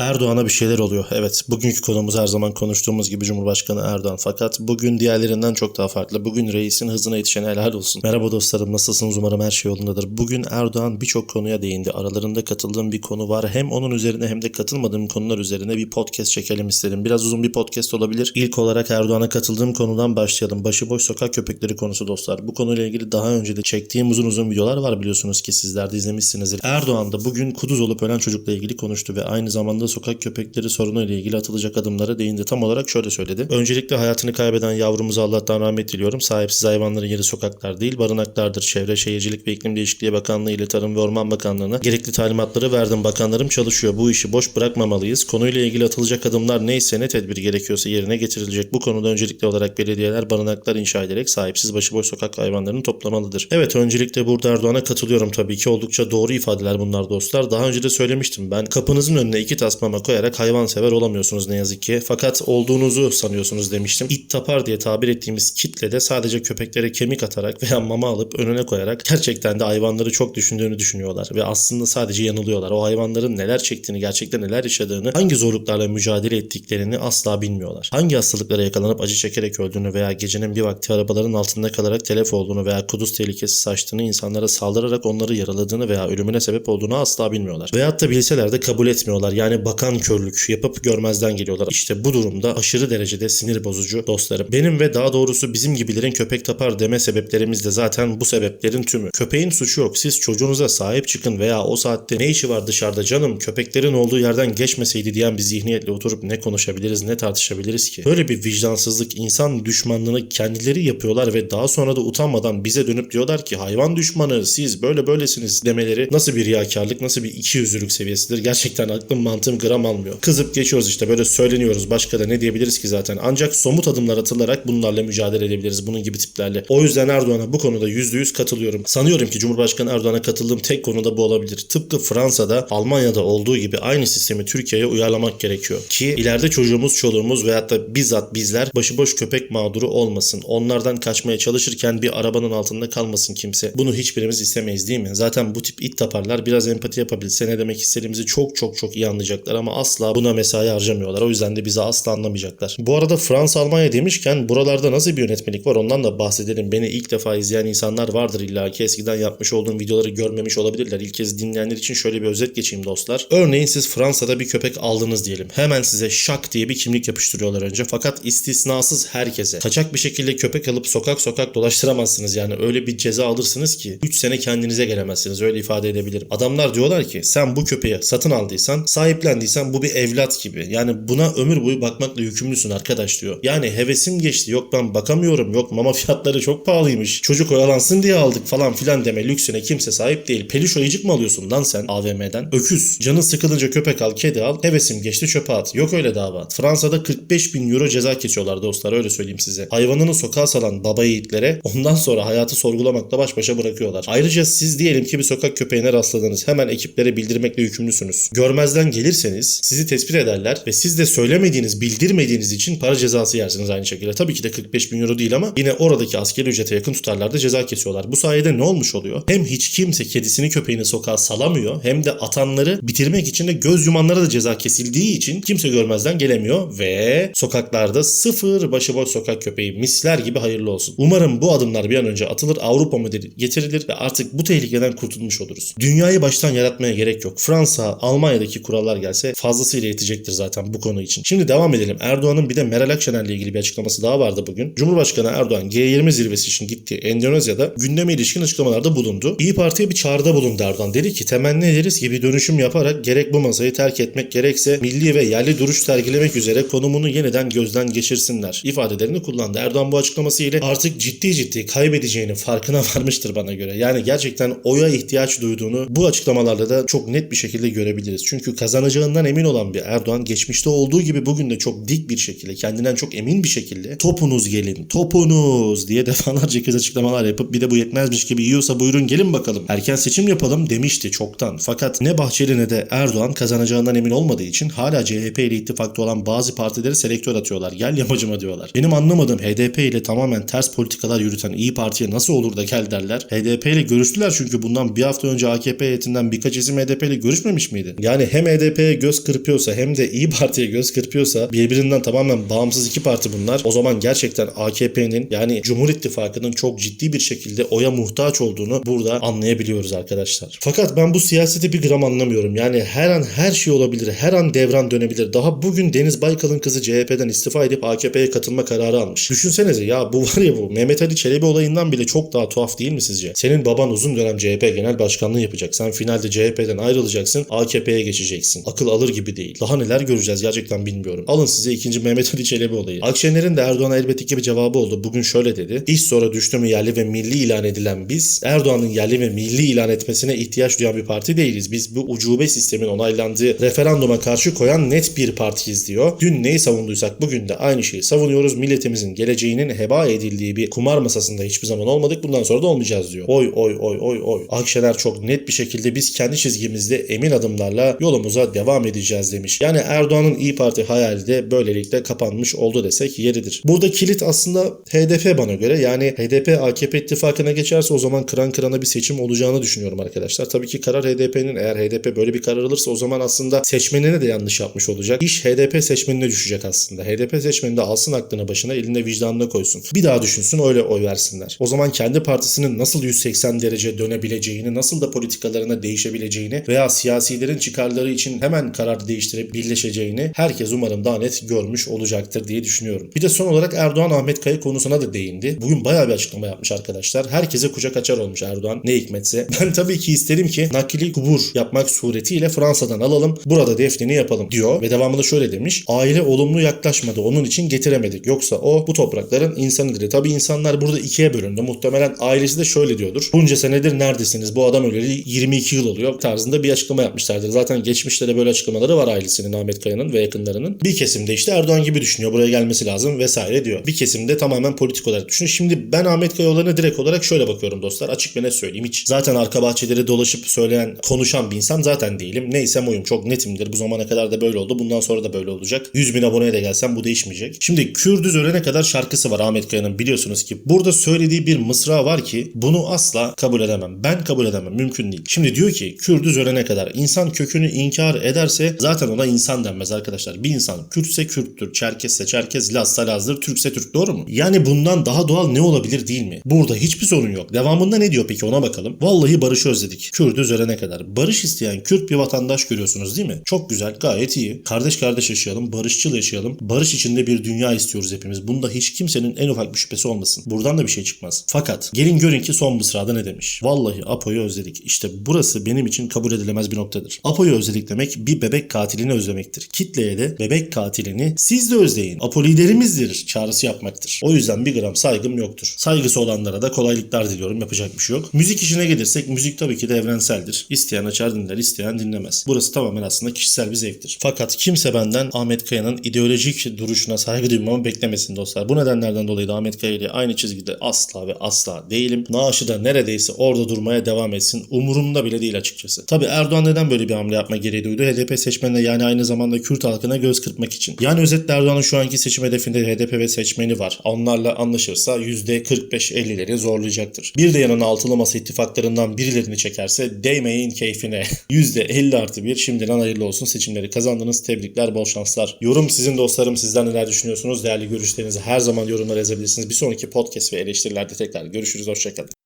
Erdoğan'a bir şeyler oluyor. Evet, bugünkü konumuz her zaman konuştuğumuz gibi Cumhurbaşkanı Erdoğan. Fakat bugün diğerlerinden çok daha farklı. Bugün reisin hızına yetişen helal olsun. Merhaba dostlarım, nasılsınız? Umarım her şey yolundadır. Bugün Erdoğan birçok konuya değindi. Aralarında katıldığım bir konu var. Hem onun üzerine hem de katılmadığım konular üzerine bir podcast çekelim istedim. Biraz uzun bir podcast olabilir. İlk olarak Erdoğan'a katıldığım konudan başlayalım. Başıboş sokak köpekleri konusu dostlar. Bu konuyla ilgili daha önce de çektiğim uzun uzun videolar var biliyorsunuz ki sizler de izlemişsinizdir. Erdoğan da bugün kuduz olup ölen çocukla ilgili konuştu ve aynı zamanda sokak köpekleri sorunu ile ilgili atılacak adımlara değindi. Tam olarak şöyle söyledi. Öncelikle hayatını kaybeden yavrumuza Allah'tan rahmet diliyorum. Sahipsiz hayvanların yeri sokaklar değil barınaklardır. Çevre, Şehircilik ve İklim Değişikliği Bakanlığı ile Tarım ve Orman Bakanlığı'na gerekli talimatları verdim. Bakanlarım çalışıyor. Bu işi boş bırakmamalıyız. Konuyla ilgili atılacak adımlar neyse ne tedbir gerekiyorsa yerine getirilecek. Bu konuda öncelikli olarak belediyeler barınaklar inşa ederek sahipsiz başıboş sokak hayvanlarını toplamalıdır. Evet öncelikle burada Erdoğan'a katılıyorum tabii ki. Oldukça doğru ifadeler bunlar dostlar. Daha önce de söylemiştim ben. Kapınızın önüne iki tasmama koyarak hayvansever olamıyorsunuz ne yazık ki. Fakat olduğunuzu sanıyorsunuz demiştim. İt tapar diye tabir ettiğimiz kitle de sadece köpeklere kemik atarak veya mama alıp önüne koyarak gerçekten de hayvanları çok düşündüğünü düşünüyorlar. Ve aslında sadece yanılıyorlar. O hayvanların neler çektiğini, gerçekten neler yaşadığını, hangi zorluklarla mücadele ettiklerini asla bilmiyorlar. Hangi hastalıklara yakalanıp acı çekerek öldüğünü veya gecenin bir vakti arabaların altında kalarak telef olduğunu veya kuduz tehlikesi saçtığını, insanlara saldırarak onları yaraladığını veya ölümüne sebep olduğunu asla bilmiyorlar. Veyahut da bilseler de kabul etmiyorlar. Yani bakan körlük yapıp görmezden geliyorlar. İşte bu durumda aşırı derecede sinir bozucu dostlarım. Benim ve daha doğrusu bizim gibilerin köpek tapar deme sebeplerimiz de zaten bu sebeplerin tümü. Köpeğin suçu yok. Siz çocuğunuza sahip çıkın veya o saatte ne işi var dışarıda canım köpeklerin olduğu yerden geçmeseydi diyen bir zihniyetle oturup ne konuşabiliriz ne tartışabiliriz ki? Böyle bir vicdansızlık insan düşmanlığını kendileri yapıyorlar ve daha sonra da utanmadan bize dönüp diyorlar ki hayvan düşmanı siz böyle böylesiniz demeleri nasıl bir riyakarlık nasıl bir ikiyüzlülük seviyesidir. Gerçekten aklım mantığım gram almıyor. Kızıp geçiyoruz işte böyle söyleniyoruz. Başka da ne diyebiliriz ki zaten. Ancak somut adımlar atılarak bunlarla mücadele edebiliriz. Bunun gibi tiplerle. O yüzden Erdoğan'a bu konuda %100 katılıyorum. Sanıyorum ki Cumhurbaşkanı Erdoğan'a katıldığım tek konu da bu olabilir. Tıpkı Fransa'da, Almanya'da olduğu gibi aynı sistemi Türkiye'ye uyarlamak gerekiyor. Ki ileride çocuğumuz, çoluğumuz veyahut da bizzat bizler başıboş köpek mağduru olmasın. Onlardan kaçmaya çalışırken bir arabanın altında kalmasın kimse. Bunu hiçbirimiz istemeyiz değil mi? Zaten bu tip it taparlar biraz empati yapabilse ne demek istediğimizi çok çok çok iyi anlayacaklar ama asla buna mesai harcamıyorlar. O yüzden de bizi asla anlamayacaklar. Bu arada Fransa Almanya demişken buralarda nasıl bir yönetmelik var ondan da bahsedelim. Beni ilk defa izleyen insanlar vardır illa ki eskiden yapmış olduğum videoları görmemiş olabilirler. İlk kez dinleyenler için şöyle bir özet geçeyim dostlar. Örneğin siz Fransa'da bir köpek aldınız diyelim. Hemen size şak diye bir kimlik yapıştırıyorlar önce. Fakat istisnasız herkese. Kaçak bir şekilde köpek alıp sokak sokak dolaştıramazsınız yani. Öyle bir ceza alırsınız ki 3 sene kendinize gelemezsiniz. Öyle ifade edebilirim. Adamlar diyorlar ki sen bu köpeği satın aldıysan, sahiplendiysen bu bir evlat gibi. Yani buna ömür boyu bakmakla yükümlüsün arkadaş diyor. Yani hevesim geçti. Yok ben bakamıyorum. Yok mama fiyatları çok pahalıymış. Çocuk oyalansın diye aldık falan filan deme lüksüne kimse sahip değil. Peluş ayıcık mı alıyorsun lan sen AVM'den? Öküz. Canın sıkılınca köpek al, kedi al. Hevesim geçti çöpe at. Yok öyle dava. Fransa'da 45 bin euro ceza kesiyorlar dostlar öyle söyleyeyim size. Hayvanını sokağa salan baba yiğitlere ondan sonra hayatı sorgulamakla baş başa bırakıyorlar. Ayrıca siz diyelim ki bir sokak köpeğine rastladınız. Hemen ekiplere bildirmekle yükümlüsünüz. Görmezden gelirseniz sizi tespit ederler ve siz de söylemediğiniz, bildirmediğiniz için para cezası yersiniz aynı şekilde. Tabii ki de 45 bin euro değil ama yine oradaki askeri ücrete yakın tutarlarda ceza kesiyorlar. Bu sayede ne olmuş oluyor? Hem hiç kimse kedisini köpeğini sokağa salamıyor hem de atanları bitirmek için de göz yumanlara da ceza kesildiği için kimse görmezden gelemiyor ve sokaklarda sıfır başıboş sokak köpeği misler gibi hayırlı olsun. Umarım bu adımlar bir an önce atılır, Avrupa modeli getirilir ve artık bu tehlikeden kurtulmuş oluruz. Dünyayı baştan yaratmaya gerek yok. Fransa, Almanya'daki kurallar gelse fazlasıyla yetecektir zaten bu konu için. Şimdi devam edelim. Erdoğan'ın bir de Meral Akşener'le ilgili bir açıklaması daha vardı bugün. Cumhurbaşkanı Erdoğan G20 zirvesi için gittiği Endonezya'da gündeme ilişkin açıklamalarda bulundu. İyi Parti'ye bir çağrıda bulundu Erdoğan. Dedi ki temenni ederiz ki bir dönüşüm yaparak gerek bu masayı terk etmek gerekse milli ve yerli duruş sergilemek üzere konumunu yeniden gözden geçirsinler ifadelerini kullandı. Erdoğan bu açıklaması ile artık ciddi ciddi kaybedeceğinin farkına varmıştır bana göre. Yani gerçekten oya ihtiyaç duyduğunu bu açıklamalarla da çok net bir şekilde görebiliriz. Çünkü kazanacağından emin olan bir Erdoğan geçmişte olduğu gibi bugün de çok dik bir şekilde kendinden çok emin bir şekilde topunuz gelin topunuz diye defalarca kez açıklamalar yapıp bir de bu yetmezmiş gibi yiyorsa buyurun gelin bakalım erken seçim yapalım demişti çoktan. Fakat ne Bahçeli ne de Erdoğan kazanacağından emin olmadığı için hala CHP ile ittifakta olan bazı partileri selektör atıyorlar. Gel yamacıma diyorlar. Benim anlamadığım HDP ile tamamen ters politikalar yürüten İyi Parti'ye nasıl olur da gel derler. HDP ile görüştüler çünkü bundan bir hafta önce AKP heyetinden birkaç isim HDP ile görüşmemiş miydi? Yani hem HDP'ye AKP'ye göz kırpıyorsa hem de İyi Parti'ye göz kırpıyorsa birbirinden tamamen bağımsız iki parti bunlar. O zaman gerçekten AKP'nin yani Cumhur İttifakı'nın çok ciddi bir şekilde oya muhtaç olduğunu burada anlayabiliyoruz arkadaşlar. Fakat ben bu siyaseti bir gram anlamıyorum. Yani her an her şey olabilir. Her an devran dönebilir. Daha bugün Deniz Baykal'ın kızı CHP'den istifa edip AKP'ye katılma kararı almış. Düşünsenize ya bu var ya bu Mehmet Ali Çelebi olayından bile çok daha tuhaf değil mi sizce? Senin baban uzun dönem CHP genel başkanlığı yapacak. Sen finalde CHP'den ayrılacaksın. AKP'ye geçeceksin. Akıl alır gibi değil. Daha neler göreceğiz gerçekten bilmiyorum. Alın size ikinci Mehmet Ali Çelebi olayı. Akşener'in de Erdoğan'a elbette ki bir cevabı oldu. Bugün şöyle dedi. İş sonra düştü mü yerli ve milli ilan edilen biz Erdoğan'ın yerli ve milli ilan etmesine ihtiyaç duyan bir parti değiliz. Biz bu ucube sistemin onaylandığı referanduma karşı koyan net bir partiyiz diyor. Dün neyi savunduysak bugün de aynı şeyi savunuyoruz. Milletimizin geleceğinin heba edildiği bir kumar masasında hiçbir zaman olmadık. Bundan sonra da olmayacağız diyor. Oy oy oy oy oy. Akşener çok net bir şekilde biz kendi çizgimizde emin adımlarla yolumuza devam edeceğiz demiş. Yani Erdoğan'ın İyi Parti hayali de böylelikle kapanmış oldu desek yeridir. Burada kilit aslında HDP bana göre. Yani HDP AKP ittifakına geçerse o zaman kıran kırana bir seçim olacağını düşünüyorum arkadaşlar. Tabii ki karar HDP'nin eğer HDP böyle bir karar alırsa o zaman aslında seçmenine de yanlış yapmış olacak. İş HDP seçmenine düşecek aslında. HDP seçmeni de alsın aklına başına elinde vicdanına koysun. Bir daha düşünsün öyle oy versinler. O zaman kendi partisinin nasıl 180 derece dönebileceğini, nasıl da politikalarına değişebileceğini veya siyasilerin çıkarları için hemen karar değiştirip birleşeceğini herkes umarım daha net görmüş olacaktır diye düşünüyorum. Bir de son olarak Erdoğan Ahmet Kaya konusuna da değindi. Bugün bayağı bir açıklama yapmış arkadaşlar. Herkese kucak açar olmuş Erdoğan. Ne hikmetse. Ben tabii ki isterim ki nakli kubur yapmak suretiyle Fransa'dan alalım. Burada defnini yapalım diyor. Ve devamında şöyle demiş. Aile olumlu yaklaşmadı. Onun için getiremedik. Yoksa o bu toprakların insanıdır. Tabii insanlar burada ikiye bölündü. Muhtemelen ailesi de şöyle diyordur. Bunca senedir neredesiniz? Bu adam öleli 22 yıl oluyor. Tarzında bir açıklama yapmışlardır. Zaten geçmişte de böyle açıklamaları var ailesinin Ahmet Kaya'nın ve yakınlarının. Bir kesim de işte Erdoğan gibi düşünüyor. Buraya gelmesi lazım vesaire diyor. Bir kesim de tamamen politik olarak düşünüyor. Şimdi ben Ahmet Kaya olayına direkt olarak şöyle bakıyorum dostlar. Açık ve net söyleyeyim. Hiç zaten arka bahçeleri dolaşıp söyleyen, konuşan bir insan zaten değilim. Neysem oyum. Çok netimdir. Bu zamana kadar da böyle oldu. Bundan sonra da böyle olacak. 100 bin aboneye de gelsem bu değişmeyecek. Şimdi Kürdüz ölene kadar şarkısı var Ahmet Kaya'nın biliyorsunuz ki. Burada söylediği bir mısra var ki bunu asla kabul edemem. Ben kabul edemem. Mümkün değil. Şimdi diyor ki Kürdüz ölene kadar insan kökünü inkar ederse zaten ona insan denmez arkadaşlar. Bir insan Kürtse Kürttür, Çerkesse Çerkez, Lazsa Laz'dır, Türkse Türk doğru mu? Yani bundan daha doğal ne olabilir değil mi? Burada hiçbir sorun yok. Devamında ne diyor peki ona bakalım. Vallahi barışı özledik. Kürdüz ölene kadar. Barış isteyen Kürt bir vatandaş görüyorsunuz değil mi? Çok güzel, gayet iyi. Kardeş kardeş yaşayalım, barışçıl yaşayalım. Barış içinde bir dünya istiyoruz hepimiz. Bunda hiç kimsenin en ufak bir şüphesi olmasın. Buradan da bir şey çıkmaz. Fakat gelin görün ki son mısrada ne demiş? Vallahi Apo'yu özledik. İşte burası benim için kabul edilemez bir noktadır. Apo'yu özledik demek bir bebek katilini özlemektir. Kitleye de bebek katilini siz de özleyin. Apo liderimizdir çağrısı yapmaktır. O yüzden bir gram saygım yoktur. Saygısı olanlara da kolaylıklar diliyorum. Yapacak bir şey yok. Müzik işine gelirsek müzik tabii ki de evrenseldir. İsteyen açar dinler, isteyen dinlemez. Burası tamamen aslında kişisel bir zevktir. Fakat kimse benden Ahmet Kaya'nın ideolojik duruşuna saygı duymamı beklemesin dostlar. Bu nedenlerden dolayı da Ahmet Kaya ile aynı çizgide asla ve asla değilim. Naaşı da neredeyse orada durmaya devam etsin. Umurumda bile değil açıkçası. Tabii Erdoğan neden böyle bir hamle yapma gereği duydu? HDP seçmenine yani aynı zamanda Kürt halkına göz kırpmak için. Yani özetle Erdoğan'ın şu anki seçim hedefinde HDP ve seçmeni var. Onlarla anlaşırsa %45-50'leri zorlayacaktır. Bir de yanına altılı masa ittifaklarından birilerini çekerse değmeyin keyfine. %50 artı 1 şimdiden hayırlı olsun seçimleri kazandınız. Tebrikler, bol şanslar. Yorum sizin dostlarım. Sizler neler düşünüyorsunuz? Değerli görüşlerinizi her zaman yorumlara yazabilirsiniz. Bir sonraki podcast ve eleştirilerde tekrar görüşürüz. Hoşçakalın.